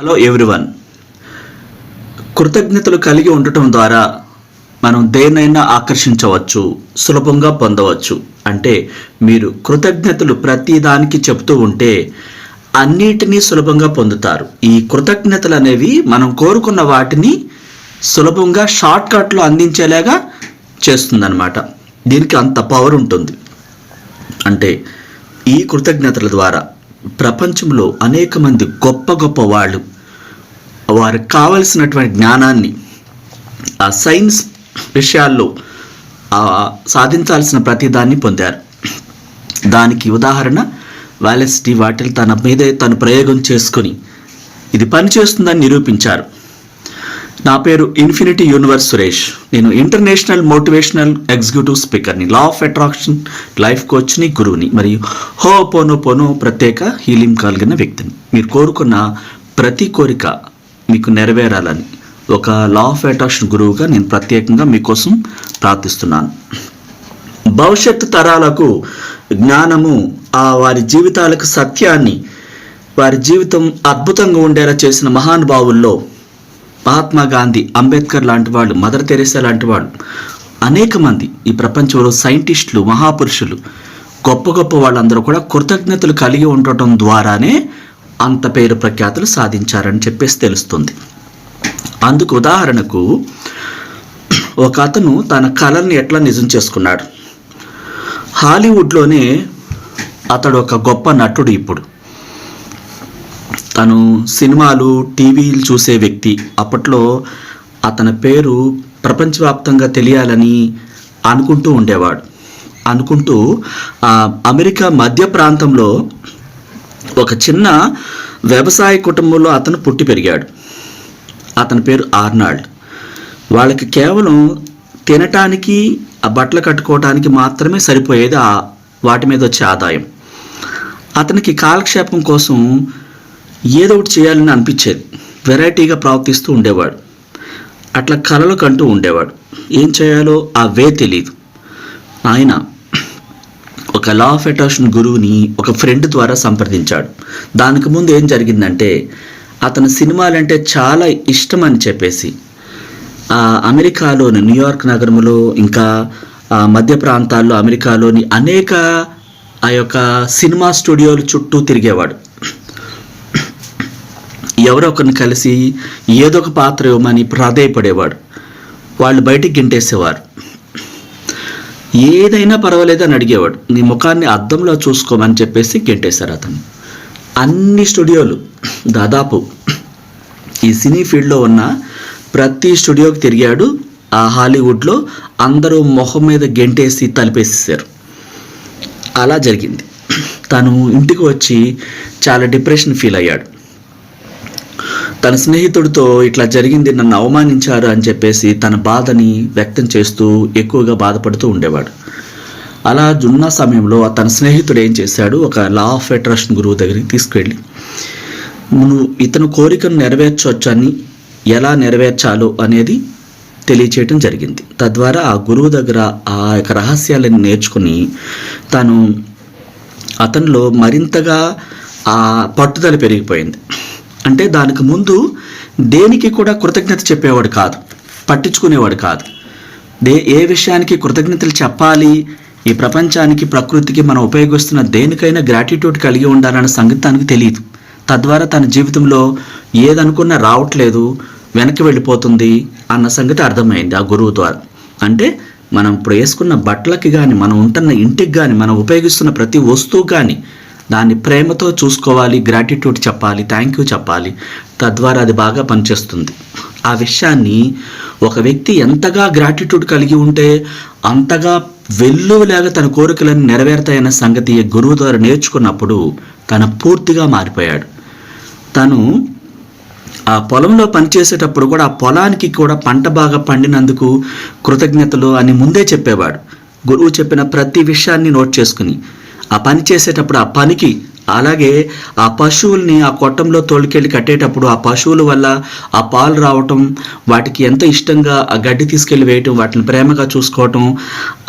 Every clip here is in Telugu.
హలో ఎవ్రీవన్ కృతజ్ఞతలు కలిగి ఉండటం ద్వారా మనం దేన్నైనా ఆకర్షించవచ్చు సులభంగా పొందవచ్చు. అంటే మీరు కృతజ్ఞతలు ప్రతిదానికి చెప్తూ ఉంటే అన్నిటినీ సులభంగా పొందుతారు. ఈ కృతజ్ఞతలు అనేవి మనం కోరుకున్న వాటిని సులభంగా షార్ట్కట్లో అందించేలాగా చేస్తుందన్నమాట. దీనికి అంత పవర్ ఉంటుంది. అంటే ఈ కృతజ్ఞతల ద్వారా ప్రపంచంలో అనేక మంది గొప్ప గొప్ప వాళ్ళు. వారికి కావలసినటువంటి జ్ఞానాన్ని ఆ సైన్స్ విషయాల్లో సాధించాల్సిన ప్రతిదాన్ని పొందారు. దానికి ఉదాహరణ వాలెస్టీ వాటిల్ తన మీదే తను ప్రయోగం చేసుకుని ఇది పనిచేస్తుందని నిరూపించారు. నా పేరు ఇన్ఫినిటీ యూనివర్స్ సురేష్. నేను ఇంటర్నేషనల్ మోటివేషనల్ ఎగ్జిక్యూటివ్ స్పీకర్ని లా ఆఫ్ అట్రాక్షన్ లైఫ్ కోచ్ని గురువుని మరియు హో పోనో పోనో ప్రత్యేక హీలింగ్ కలిగిన వ్యక్తిని. మీరు కోరుకున్న ప్రతి కోరిక మీకు నెరవేరాలని ఒక లా ఆఫ్ అట్రాక్షన్ గురువుగా నేను ప్రత్యేకంగా మీకోసం ప్రార్థిస్తున్నాను. భవిష్యత్తు తరాలకు జ్ఞానము ఆ వారి జీవితాలకు సత్యాన్ని వారి జీవితం అద్భుతంగా ఉండేలా చేసిన మహానుభావుల్లో మహాత్మా గాంధీ అంబేద్కర్ లాంటి వాళ్ళు మదర్ తెరేసా లాంటి వాళ్ళు అనేక మంది ఈ ప్రపంచంలో సైంటిస్టులు మహాపురుషులు గొప్ప గొప్ప వాళ్ళందరూ కూడా కృతజ్ఞతలు కలిగి ఉండటం ద్వారానే అంత పేరు ప్రఖ్యాతులు సాధించారని చెప్పేసి తెలుస్తుంది. అందుకు ఉదాహరణకు ఒక అతను తన కళల్ని ఎట్లా నిజం చేసుకున్నాడు? హాలీవుడ్లోనే అతడు ఒక గొప్ప నటుడు ఇప్పుడు. తను సినిమాలు టీవీలు చూసే వ్యక్తి. అప్పట్లో అతని పేరు ప్రపంచవ్యాప్తంగా తెలియాలని అనుకుంటూ ఉండేవాడు. అనుకుంటూ అమెరికా మధ్య ప్రాంతంలో ఒక చిన్న వ్యవసాయ కుటుంబంలో అతను పుట్టి పెరిగాడు. అతని పేరు ఆర్నాల్డ్. వాళ్ళకి కేవలం తినటానికి ఆ బట్టలు కట్టుకోవటానికి మాత్రమే సరిపోయేది ఆ వాటి మీద వచ్చే ఆదాయం. అతనికి కాలక్షేపం కోసం ఏదో ఒకటి చేయాలని అనిపించేది. వెరైటీగా ప్రవర్తిస్తూ ఉండేవాడు. అట్లా కలలు కంటూ ఉండేవాడు. ఏం చేయాలో ఆ వే తెలియదు ఆయన ఒక లా ఆఫ్ అట్రాక్షన్ గురువుని ఒక ఫ్రెండ్ ద్వారా సంప్రదించాడు. దానికి ముందు ఏం జరిగిందంటే అతను సినిమాలంటే చాలా ఇష్టం అని చెప్పేసి అమెరికాలోని న్యూయార్క్ నగరంలో ఇంకా మధ్య ప్రాంతాల్లో అమెరికాలోని అనేక ఆ యొక్క సినిమా స్టూడియోలు చుట్టూ తిరిగేవాడు. ఎవరో ఒకరిని కలిసి ఏదో ఒక పాత్ర ఇవ్వమని ప్రాధేయపడేవాడు. వాళ్ళు బయటికి గింటేసేవారు. ఏదైనా పర్వాలేదు అని అడిగేవాడు. నీ ముఖాన్ని అద్దంలో చూసుకోమని చెప్పేసి గెంటేశారు అతను. అన్ని స్టూడియోలు దాదాపు ఈ సినీ ఫీల్డ్లో ఉన్న ప్రతి స్టూడియోకి తిరిగాడు. ఆ హాలీవుడ్లో అందరూ మొహం మీద గెంటేసి తలిపేసేసారు అలా జరిగింది. తను ఇంటికి వచ్చి చాలా డిప్రెషన్ ఫీల్ అయ్యాడు. తన స్నేహితుడితో ఇట్లా జరిగింది నన్ను అవమానించారు అని చెప్పేసి తన బాధని వ్యక్తం చేస్తూ ఎక్కువగా బాధపడుతూ ఉండేవాడు. అలా ఉన్న సమయంలో తన స్నేహితుడు ఏం చేశాడు ఒక లా ఆఫ్ అట్రాక్షన్ గురువు దగ్గరికి తీసుకెళ్ళి నువ్వు ఇతను కోరికను నెరవేర్చవచ్చు అని ఎలా నెరవేర్చాలో అనేది తెలియచేయటం జరిగింది. తద్వారా ఆ గురువు దగ్గర ఆ యొక్క రహస్యాలను నేర్చుకుని తను అతనిలో మరింతగా ఆ పట్టుదల పెరిగిపోయింది. అంటే దానికి ముందు దేనికి కూడా కృతజ్ఞత చెప్పేవాడు కాదు పట్టించుకునేవాడు కాదు. దే ఏ విషయానికి కృతజ్ఞతలు చెప్పాలి ఈ ప్రపంచానికి ప్రకృతికి మనం ఉపయోగిస్తున్న దేనికైనా గ్రాటిట్యూడ్ కలిగి ఉండాలన్న సంగతి తనకు తెలియదు. తద్వారా తన జీవితంలో ఏదనుకున్నా రావట్లేదు వెనక్కి వెళ్ళిపోతుంది అన్న సంగతి అర్థమైంది ఆ గురువు ద్వారా. అంటే మనం ఇప్పుడు వేసుకున్న బట్టలకి కానీ మనం ఉంటున్న ఇంటికి కానీ మనం ఉపయోగిస్తున్న ప్రతి వస్తువు కానీ దాన్ని ప్రేమతో చూసుకోవాలి గ్రాటిట్యూడ్ చెప్పాలి థ్యాంక్ యూ చెప్పాలి. తద్వారా అది బాగా పనిచేస్తుంది. ఆ విషయాన్ని ఒక వ్యక్తి ఎంతగా గ్రాటిట్యూడ్ కలిగి ఉంటే అంతగా వెల్లువలాగా తన కోరికలను నెరవేరుతాయన్న సంగతి గురువు ద్వారా నేర్చుకున్నప్పుడు తను పూర్తిగా మారిపోయాడు. తను ఆ పొలంలో పనిచేసేటప్పుడు కూడా ఆ పొలానికి కూడా పంట బాగా పండినందుకు కృతజ్ఞతలు అని ముందే చెప్పేవాడు. గురువు చెప్పిన ప్రతి విషయాన్ని నోట్ చేసుకుని ఆ పని చేసేటప్పుడు ఆ పనికి అలాగే ఆ పశువుల్ని ఆ కొట్టంలో తోలుకెళ్ళి కట్టేటప్పుడు ఆ పశువుల వల్ల ఆ పాలు రావటం వాటికి ఎంత ఇష్టంగా ఆ గడ్డి తీసుకెళ్ళి వేయటం వాటిని ప్రేమగా చూసుకోవటం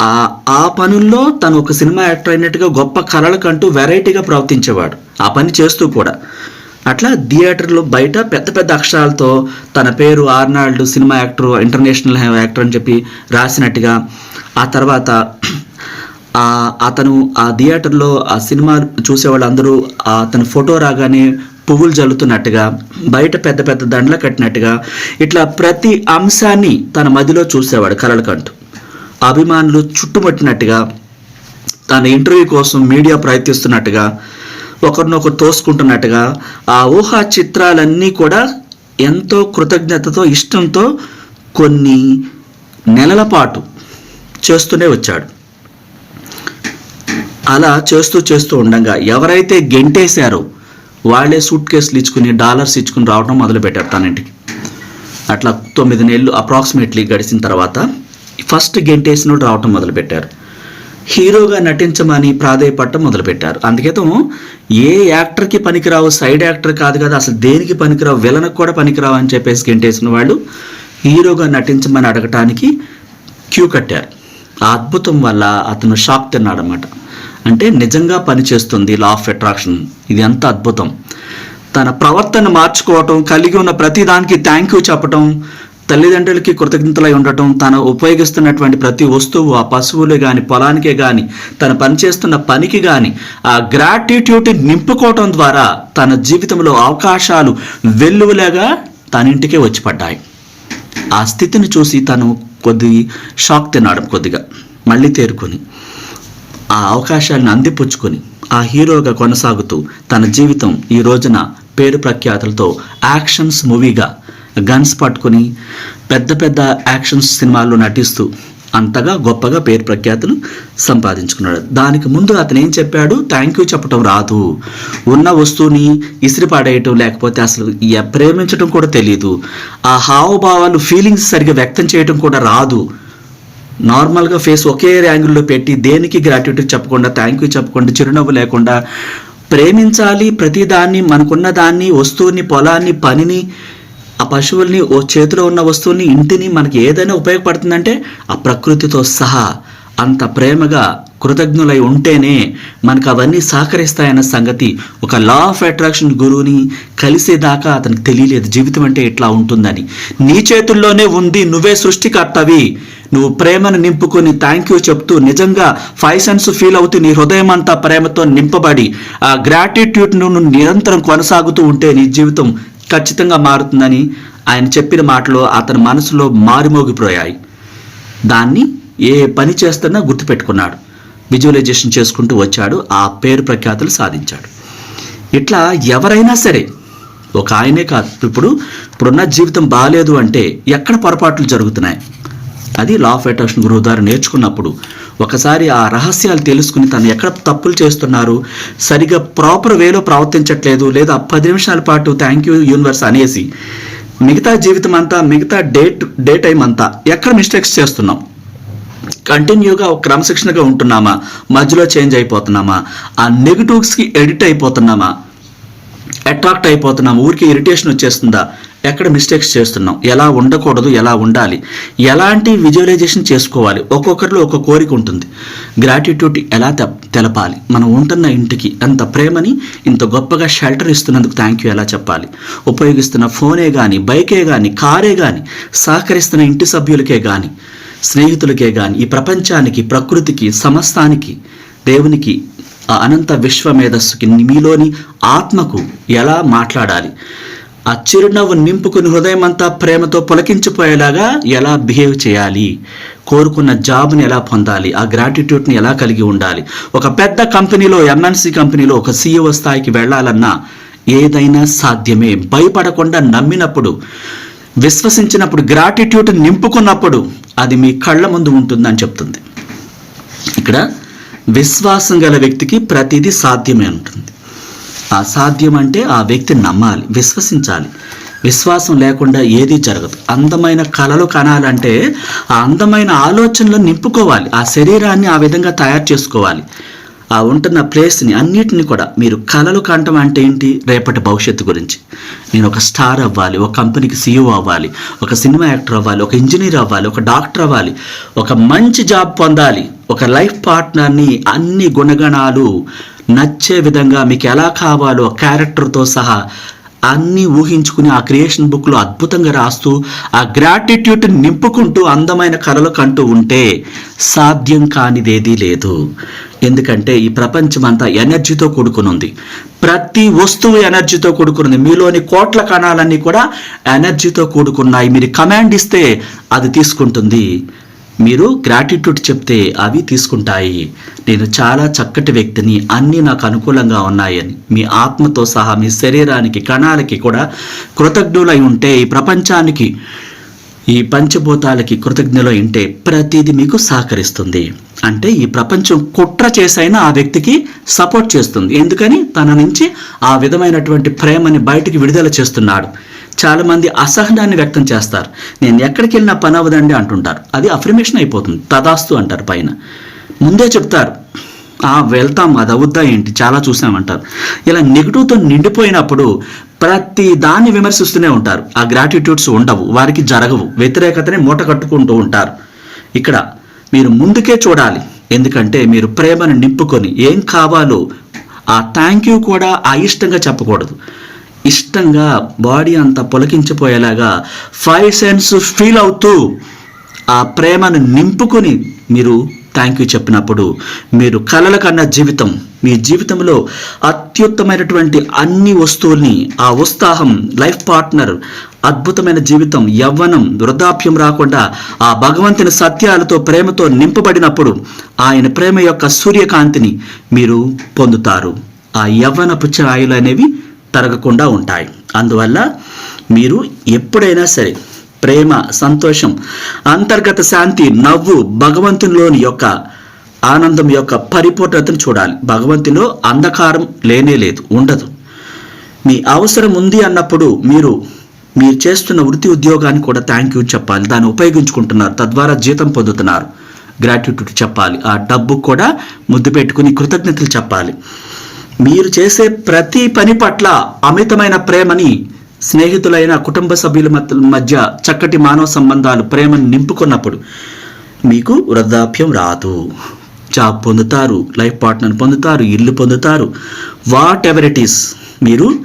ఆ ఆ పనుల్లో తను ఒక సినిమా యాక్టర్ అయినట్టుగా గొప్ప కళలకంటూ వెరైటీగా ప్రవర్తించేవాడు. ఆ పని చేస్తూ కూడా. అట్లా థియేటర్లో బయట పెద్ద పెద్ద అక్షరాలతో తన పేరు Arnold cinema actor international actor అని చెప్పి రాసినట్టుగా ఆ తర్వాత అతను ఆ థియేటర్లో ఆ సినిమా చూసే వాళ్ళందరూ అతని ఫోటో రాగానే పువ్వులు జల్లుతున్నట్టుగా బయట పెద్ద పెద్ద దండలు కట్టినట్టుగా ఇట్లా ప్రతి అంశాన్ని తన మదిలో చూసేవాడు కలలకంటూ అభిమానులు చుట్టుముట్టినట్టుగా తన ఇంటర్వ్యూ కోసం మీడియా ప్రయత్నిస్తున్నట్టుగా ఒకరినొకరు తోసుకుంటున్నట్టుగా ఆ ఊహా చిత్రాలన్నీ కూడా ఎంతో కృతజ్ఞతతో ఇష్టంతో కొన్ని నెలల పాటు చేస్తూనే వచ్చాడు. అలా చేస్తూ చేస్తూ ఉండగా ఎవరైతే గెంటేశారో వాళ్ళే సూట్ కేసులు ఇచ్చుకుని డాలర్స్ ఇచ్చుకుని రావడం మొదలుపెట్టారు తన ఇంటికి. అట్లా తొమ్మిది నెలలు అప్రాక్సిమేట్లీ గడిచిన తర్వాత ఫస్ట్ గెంటేసినోడు రావటం మొదలుపెట్టారు. హీరోగా నటించమని ప్రాధేయపడటం మొదలుపెట్టారు. అందుకేతం ఏ యాక్టర్కి పనికిరావు సైడ్ యాక్టర్ కాదు కదా అసలు దేనికి పనికిరావు విలనకు కూడా పనికిరావు అని చెప్పేసి గెంటేసిన వాళ్ళు హీరోగా నటించమని అడగటానికి క్యూ కట్టారు. ఆ అద్భుతం వల్ల అతను షాక్ తిన్నాడనమాట అంటే నిజంగా పనిచేస్తుంది లా ఆఫ్ అట్రాక్షన్ ఇది ఎంత అద్భుతం. తన ప్రవర్తన మార్చుకోవటం కలిగి ఉన్న ప్రతి దానికి థ్యాంక్ యూ చెప్పటం తల్లిదండ్రులకి కృతజ్ఞతలై ఉండటం తను ఉపయోగిస్తున్నటువంటి ప్రతి వస్తువు ఆ పశువులు కానీ పొలానికే కానీ తను పనిచేస్తున్న పనికి కానీ ఆ గ్రాటిట్యూడ్ నింపుకోవటం ద్వారా తన జీవితంలో అవకాశాలు వెల్లువలాగా తన ఇంటికే వచ్చి పడ్డాయి ఆ స్థితిని చూసి తను కొద్ది షాక్ తిన్నాడు కొద్దిగా. మళ్ళీ తేరుకొని. ఆ అవకాశాలను అందిపుచ్చుకొని ఆ హీరోగా కొనసాగుతూ తన జీవితం ఈ రోజున పేరు ప్రఖ్యాతులతో యాక్షన్స్ మూవీగా గన్స్ పట్టుకొని పెద్ద పెద్ద యాక్షన్స్ సినిమాల్లో నటిస్తూ అంతగా గొప్పగా పేరు ప్రఖ్యాతులు సంపాదించుకున్నాడు. దానికి ముందు అతను ఏం చెప్పాడు? థ్యాంక్ యూ చెప్పటం రాదు. ఉన్న వస్తువుని ఇసిరిపాడేయటం లేకపోతే అసలు ప్రేమించడం ప్రేమించటం కూడా తెలియదు ఆ హావభావాలు ఫీలింగ్స్ సరిగ్గా వ్యక్తం చేయటం కూడా రాదు. నార్మల్గా ఫేస్ ఒకే యాంగిల్లో పెట్టి దేనికి గ్రాట్యుటీ చెప్పకుండా థ్యాంక్ యూ చెప్పకుండా చిరునవ్వు లేకుండా ప్రేమించాలి ప్రతిదాన్ని మనకున్న దాన్ని వస్తువుని పొలాన్ని పనిని ఆ పశువుల్ని ఓ చేతిలో ఉన్న వస్తువుని ఇంటిని మనకి ఏదైనా ఉపయోగపడుతుందంటే ఆ ప్రకృతితో సహా అంత ప్రేమగా కృతజ్ఞులై ఉంటేనే మనకు అవన్నీ సహకరిస్తాయన్న సంగతి ఒక లా ఆఫ్ అట్రాక్షన్ గురువుని కలిసేదాకా అతనికి తెలియలేదు. జీవితం అంటే ఇట్లా ఉంటుందని. నీ చేతుల్లోనే ఉంది నువ్వే సృష్టికర్తవి. నువ్వు ప్రేమను నింపుకొని థ్యాంక్ యూ చెప్తూ నిజంగా ఫైవ్ సెన్స్ ఫీల్ అవుతూ నీ హృదయం అంతా ప్రేమతో నింపబడి ఆ గ్రాటిట్యూడ్ను నువ్వు నిరంతరం కొనసాగుతూ ఉంటే నీ జీవితం ఖచ్చితంగా మారుతుందని ఆయన చెప్పిన మాటలు అతని మనసులో మారుమోగిపోయాయి. దాన్ని ఏ పని చేస్తున్నా గుర్తుపెట్టుకున్నాడు. విజువలైజేషన్ చేసుకుంటూ వచ్చాడు. ఆ పేరు ప్రఖ్యాతులు సాధించాడు. ఇట్లా ఎవరైనా సరే ఒక ఆయనే కాదు ఇప్పుడు ఇప్పుడున్న జీవితం బాగాలేదు అంటే ఎక్కడ పొరపాట్లు జరుగుతున్నాయి? అది లా ఆఫ్ అట్రాక్షన్ గురువు ద్వారా నేర్చుకున్నప్పుడు ఒకసారి ఆ రహస్యాలు తెలుసుకుని తను ఎక్కడ తప్పులు చేస్తున్నారు సరిగా ప్రాపర్ వేలో ప్రవర్తించట్లేదు లేదా పది నిమిషాల పాటు థ్యాంక్ యూ యూనివర్స్ అనేసి మిగతా జీవితం అంతా మిగతా డేట్ డే టైం అంతా ఎక్కడ మిస్టేక్స్ చేస్తున్నాం? కంటిన్యూగా ఒక క్రమశిక్షణగా ఉంటున్నామా? మధ్యలో చేంజ్ అయిపోతున్నామా? ఆ నెగిటివ్స్కి ఎడిట్ అయిపోతున్నామా? అట్రాక్ట్ అయిపోతున్నాం ఊరికి ఇరిటేషన్ వచ్చేస్తుందా? ఎక్కడ మిస్టేక్స్ చేస్తున్నాం? ఎలా ఉండకూడదు? ఎలా ఉండాలి? ఎలాంటి విజువలైజేషన్ చేసుకోవాలి? ఒక్కొక్కరిలో ఒక కోరిక ఉంటుంది. గ్రాటిట్యూడ్ ఎలా తె- తెలపాలి? మనం ఉంటున్న ఇంటికి అంత ప్రేమని ఇంత గొప్పగా షెల్టర్ ఇస్తున్నందుకు థ్యాంక్ యూ ఎలా చెప్పాలి? ఉపయోగిస్తున్న ఫోనే కానీ బైకే కానీ కారే కానీ సహకరిస్తున్న ఇంటి సభ్యులకే కానీ స్నేహితులకే కానీ ఈ ప్రపంచానికి ప్రకృతికి సమస్తానికి దేవునికి ఆ అనంత విశ్వ మేధస్సుకి మీలోని ఆత్మకు ఎలా మాట్లాడాలి? ఆ చిరునవ్వు నింపుకుని హృదయం అంతా ప్రేమతో పులకించిపోయేలాగా ఎలా బిహేవ్ చేయాలి? కోరుకున్న జాబ్ని ఎలా పొందాలి? ఆ గ్రాటిట్యూడ్ని ఎలా కలిగి ఉండాలి? ఒక పెద్ద కంపెనీలో ఎంఎన్సీ కంపెనీలో ఒక సీఈఓ స్థాయికి వెళ్ళాలన్నా ఏదైనా సాధ్యమే. భయపడకుండా నమ్మినప్పుడు విశ్వసించినప్పుడు గ్రాటిట్యూడ్ నింపుకున్నప్పుడు అది మీ కళ్ళ ముందు ఉంటుందని చెప్తుంది. ఇక్కడ విశ్వాసం గల వ్యక్తికి ప్రతిదీ సాధ్యమే ఉంటుంది ఆ సాధ్యం అంటే ఆ వ్యక్తి నమ్మాలి విశ్వసించాలి. విశ్వాసం లేకుండా ఏదీ జరగదు. అందమైన కళలు కనాలంటే ఆ అందమైన ఆలోచనలు నింపుకోవాలి. ఆ శరీరాన్ని ఆ విధంగా తయారు చేసుకోవాలి. ఆ ఉంటున్న ప్లేస్ని అన్నిటిని కూడా మీరు కళలు కంటం అంటే ఏంటి? రేపటి భవిష్యత్తు గురించి. నేను ఒక స్టార్ అవ్వాలి ఒక కంపెనీకి సీఈఓ అవ్వాలి ఒక సినిమా యాక్టర్ అవ్వాలి ఒక ఇంజనీర్ అవ్వాలి ఒక డాక్టర్ అవ్వాలి ఒక మంచి జాబ్ పొందాలి ఒక లైఫ్ పార్ట్నర్ని అన్ని గుణగణాలు నచ్చే విధంగా మీకు ఎలా కావాలో క్యారెక్టర్తో సహా అన్నీ ఊహించుకుని ఆ క్రియేషన్ బుక్లో అద్భుతంగా రాస్తూ ఆ గ్రాటిట్యూడ్ నింపుకుంటూ అందమైన కళలు కంటూ ఉంటే సాధ్యం కానిదేదీ లేదు. ఎందుకంటే ఈ ప్రపంచం అంతా ఎనర్జీతో కూడుకునుంది. ప్రతి వస్తువు ఎనర్జీతో కూడుకున్నది మీలోని కోట్ల కణాలన్నీ కూడా ఎనర్జీతో కూడుకున్నాయి. మీరు కమాండ్ ఇస్తే అది తీసుకుంటుంది. మీరు గ్రాటిట్యూడ్ చెప్తే అవి తీసుకుంటాయి. నేను చాలా చక్కటి వ్యక్తిని అన్నీ నాకు అనుకూలంగా ఉన్నాయని మీ ఆత్మతో సహా మీ శరీరానికి కణాలకి కూడా కృతజ్ఞులై ఉంటే ఈ ప్రపంచానికి ఈ పంచభూతాలకి కృతజ్ఞలో ఉంటే ప్రతిదీ మీకు సహకరిస్తుంది. అంటే ఈ ప్రపంచం కుట్ర చేసైనా ఆ వ్యక్తికి సపోర్ట్ చేస్తుంది. ఎందుకని? తన నుంచి ఆ విధమైనటువంటి ప్రేమని బయటికి విడుదల చేస్తున్నాడు. చాలా మంది అసహనాన్ని వ్యక్తం చేస్తారు. నేను ఎక్కడికి వెళ్ళినా పని అవ్వదండి అంటుంటారు. అది అఫర్మేషన్ అయిపోతుంది. తదాస్తు అంటారు పైన. ముందే చెప్తారు. వెళ్తాం అది అవుద్దా ఏంటి? చాలా చూసామంటారు. ఇలా నెగిటివ్తో నిండిపోయినప్పుడు ప్రతి దాన్ని విమర్శిస్తూనే ఉంటారు. ఆ గ్రాటిట్యూడ్స్ ఉండవు వారికి జరగవు. వ్యతిరేకతని మూట కట్టుకుంటూ ఉంటారు. ఇక్కడ మీరు ముందుకే చూడాలి. ఎందుకంటే మీరు ప్రేమను నింపుకొని ఏం కావాలో ఆ థ్యాంక్ యూ కూడా అయిష్టంగా చెప్పకూడదు. ఇష్టంగా బాడీ అంతా పొలకించిపోయేలాగా ఫైవ్ సెన్స్ ఫీల్ అవుతూ ఆ ప్రేమను నింపుకొని మీరు థ్యాంక్ యూ చెప్పినప్పుడు మీరు కలల కన్నా జీవితం మీ జీవితంలో అత్యుత్తమైనటువంటి అన్ని వస్తువుల్ని ఆ ఉత్సాహం లైఫ్ పార్ట్నర్ అద్భుతమైన జీవితం యవ్వనం వృద్ధాప్యం రాకుండా ఆ భగవంతుని సత్యాలతో ప్రేమతో నింపబడినప్పుడు ఆయన ప్రేమ యొక్క సూర్యకాంతిని మీరు పొందుతారు. ఆ యవ్వనపు ఛాయలు అనేవి తరగకుండా ఉంటాయి. అందువల్ల మీరు ఎప్పుడైనా సరే ప్రేమ సంతోషం అంతర్గత శాంతి నవ్వు భగవంతునిలోని యొక్క ఆనందం యొక్క పరిపూర్ణతను చూడాలి. భగవంతునిలో అంధకారం లేనే లేదు ఉండదు. మీ అవసరం ఉంది అన్నప్పుడు మీరు మీరు చేస్తున్న వృత్తి ఉద్యోగాన్ని కూడా థ్యాంక్ యూ చెప్పాలి. దాన్ని ఉపయోగించుకుంటున్నారు. తద్వారా జీతం పొందుతున్నారు. గ్రాట్యూట్యూడ్ చెప్పాలి. ఆ డబ్బు కూడా ముద్దు పెట్టుకుని కృతజ్ఞతలు చెప్పాలి. మీరు చేసే ప్రతి పని పట్ల అమితమైన ప్రేమని స్నేహితులైన కుటుంబ సభ్యుల మధ్య- మధ్య చక్కటి మానవ సంబంధాలు ప్రేమను నింపుకున్నప్పుడు మీకు వృద్ధాప్యం రాదు. జాబ్ పొందుతారు లైఫ్ పార్ట్నర్ పొందుతారు ఇల్లు పొందుతారు. వాట్ ఎవర్ ఇట్ ఈస్ మీరు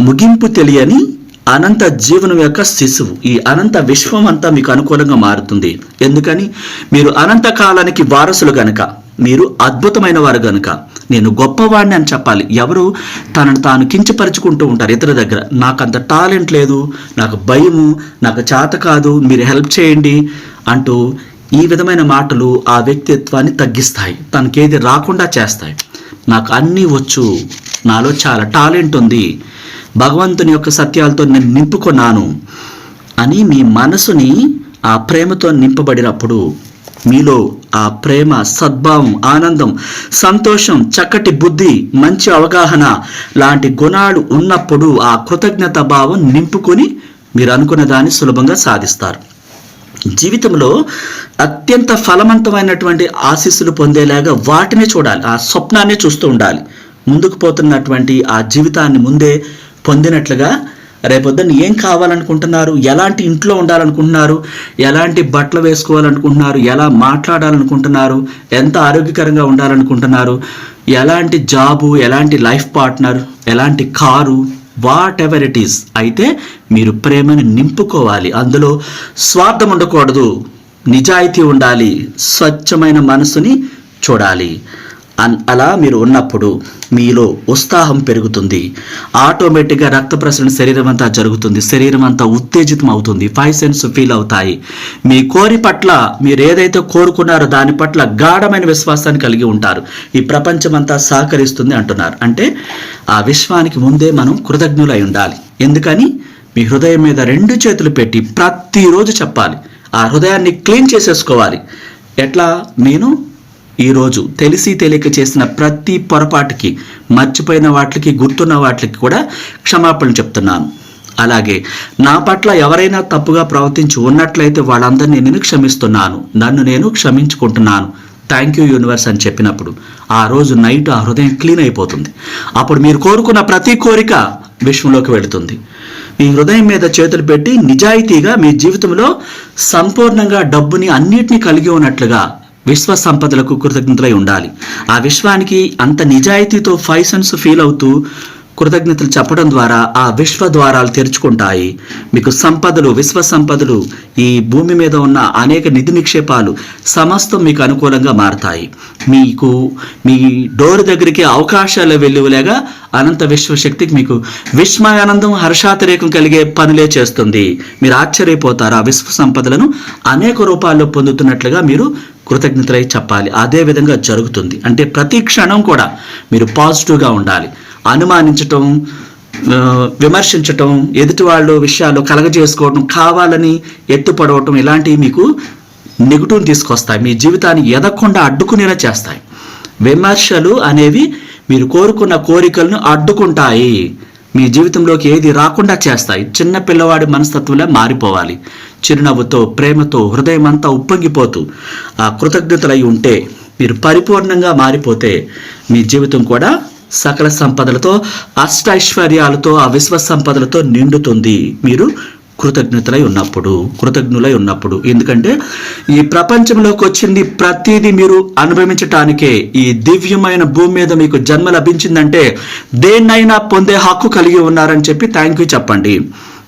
ముగింపు తెలియని అనంత జీవనం యొక్క శిశువు. ఈ అనంత విశ్వం అంతా మీకు అనుకూలంగా మారుతుంది. ఎందుకని? మీరు అనంత కాలానికి వారసులు గనక మీరు అద్భుతమైన వారు గనుక. నేను గొప్పవాడిని అని చెప్పాలి. ఎవరు? తనను తాను కించపరుచుకుంటూ ఉంటారు ఇతర దగ్గర. నాకు అంత టాలెంట్ లేదు. నాకు భయము. నాకు చేత కాదు. మీరు హెల్ప్ చేయండి అంటూ ఈ విధమైన మాటలు ఆ వ్యక్తిత్వాన్ని తగ్గిస్తాయి. తనకేది రాకుండా చేస్తాయి. నాకు అన్నీ వచ్చు. నాలో చాలా టాలెంట్ ఉంది. భగవంతుని యొక్క సత్యాలతో నేను నింపుకున్నాను అని మీ మనసుని ఆ ప్రేమతో నింపబడినప్పుడు మీలో ఆ ప్రేమ సద్భావం ఆనందం సంతోషం చక్కటి బుద్ధి మంచి అవగాహన లాంటి గుణాలు ఉన్నప్పుడు ఆ కృతజ్ఞత భావం నింపుకొని మీరు అనుకున్న దాన్ని సులభంగా సాధిస్తారు. జీవితంలో అత్యంత ఫలవంతమైనటువంటి ఆశీస్సులు పొందేలాగా వాటిని చూడాలి. ఆ స్వప్నాన్ని చూస్తూ ఉండాలి. ముందుకు పోతున్నటువంటి ఆ జీవితాన్ని ముందే పొందినట్లుగా రేపొద్దున ఏం కావాలనుకుంటున్నారు? ఎలాంటి ఇంట్లో ఉండాలనుకుంటున్నారు? ఎలాంటి బట్టలు వేసుకోవాలనుకుంటున్నారు? ఎలా మాట్లాడాలనుకుంటున్నారు? ఎంత ఆరోగ్యకరంగా ఉండాలనుకుంటున్నారు? ఎలాంటి జాబు ఎలాంటి లైఫ్ పార్ట్నర్ ఎలాంటి car whatever it is అయితే మీరు ప్రేమను నింపుకోవాలి. అందులో స్వార్థం ఉండకూడదు. నిజాయితీ ఉండాలి. స్వచ్ఛమైన మనసుని చూడాలి. అలా మీరు ఉన్నప్పుడు మీలో ఉత్సాహం పెరుగుతుంది. ఆటోమేటిక్గా రక్త ప్రసరణ శరీరం అంతా జరుగుతుంది. శరీరం అంతా ఉత్తేజితం అవుతుంది. ఫైవ్ సెన్స్ ఫీల్ అవుతాయి. మీ కోరి పట్ల మీరు ఏదైతే కోరుకున్నారో దాని పట్ల గాఢమైన విశ్వాసాన్ని కలిగి ఉంటారు. ఈ ప్రపంచం అంతా సహకరిస్తుంది అంటున్నారు. అంటే ఆ విశ్వానికి ముందే మనం కృతజ్ఞులై ఉండాలి. ఎందుకని? మీ హృదయం మీద రెండు చేతులు పెట్టి ప్రతిరోజు చెప్పాలి. ఆ హృదయాన్ని క్లీన్ చేసేసుకోవాలి. ఎట్లా? నేను ఈరోజు తెలిసి తెలియక చేసిన ప్రతి పొరపాటుకి మర్చిపోయిన వాటికి గుర్తున్న వాటికి కూడా క్షమాపణ చెప్తున్నాను. అలాగే నా పట్ల ఎవరైనా తప్పుగా ప్రవర్తించి ఉన్నట్లయితే వాళ్ళందరినీ నేను క్షమిస్తున్నాను. నన్ను నేను క్షమించుకుంటున్నాను. థ్యాంక్ యూ యూనివర్స్ అని చెప్పినప్పుడు ఆ రోజు నైట్ ఆ హృదయం క్లీన్ అయిపోతుంది. అప్పుడు మీరు కోరుకున్న ప్రతి కోరిక విశ్వంలోకి వెళుతుంది. మీ హృదయం మీద చేతులు పెట్టి నిజాయితీగా మీ జీవితంలో సంపూర్ణంగా డబ్బుని అన్నిటినీ కలిగి ఉన్నట్లుగా విశ్వ సంపదలకు కృతజ్ఞతలై ఉండాలి. ఆ విశ్వానికి అంత నిజాయితీతో ఫైవ్ సెన్స్ ఫీల్ అవుతూ కృతజ్ఞతలు చెప్పడం ద్వారా ఆ విశ్వ ద్వారాలు తెరుచుకుంటాయి. మీకు సంపదలు విశ్వ సంపదలు ఈ భూమి మీద ఉన్న అనేక నిధి నిక్షేపాలు సమస్తం మీకు అనుకూలంగా మారతాయి. మీకు మీ డోర్ దగ్గరికి అవకాశాలు వెలువలేగా అనంత విశ్వశక్తికి మీకు విస్మయానందం హర్షాతిరేకం కలిగే పనులే చేస్తుంది. మీరు ఆశ్చర్యపోతారు. ఆ విశ్వ సంపదలను అనేక రూపాల్లో పొందుతున్నట్లుగా మీరు కృతజ్ఞతలై చెప్పాలి. అదే విధంగా జరుగుతుంది. అంటే ప్రతి క్షణం కూడా మీరు పాజిటివ్గా ఉండాలి. అనుమానించటం విమర్శించటం ఎదుటి వాళ్ళు విషయాలు కలగజేసుకోవడం కావాలని ఎత్తుపడవటం ఇలాంటివి మీకు నెగిటివ్ని తీసుకొస్తాయి. మీ జీవితాన్ని ఎదగకుండా అడ్డుకునేలా చేస్తాయి. విమర్శలు అనేవి మీరు కోరుకున్న కోరికలను అడ్డుకుంటాయి. మీ జీవితంలోకి ఏది రాకుండా చేస్తాయి. చిన్న పిల్లవాడి మనస్తత్వంలో మారిపోవాలి. చిరునవ్వుతో ప్రేమతో హృదయం అంతా ఉప్పొంగిపోతూ ఆ కృతజ్ఞతలై ఉంటే మీరు పరిపూర్ణంగా మారిపోతే మీ జీవితం కూడా సకల సంపదలతో అష్టైశ్వర్యాలతో ఆ విశ్వ సంపదలతో నిండుతుంది. మీరు కృతజ్ఞతలై ఉన్నప్పుడు కృతజ్ఞులై ఉన్నప్పుడు. ఎందుకంటే ఈ ప్రపంచంలోకి వచ్చింది ప్రతిదీ మీరు అనుభవించటానికే. ఈ దివ్యమైన భూమి మీద మీకు జన్మ లభించిందంటే దేన్నైనా పొందే హక్కు కలిగి ఉన్నారని చెప్పి థ్యాంక్ యూ చెప్పండి.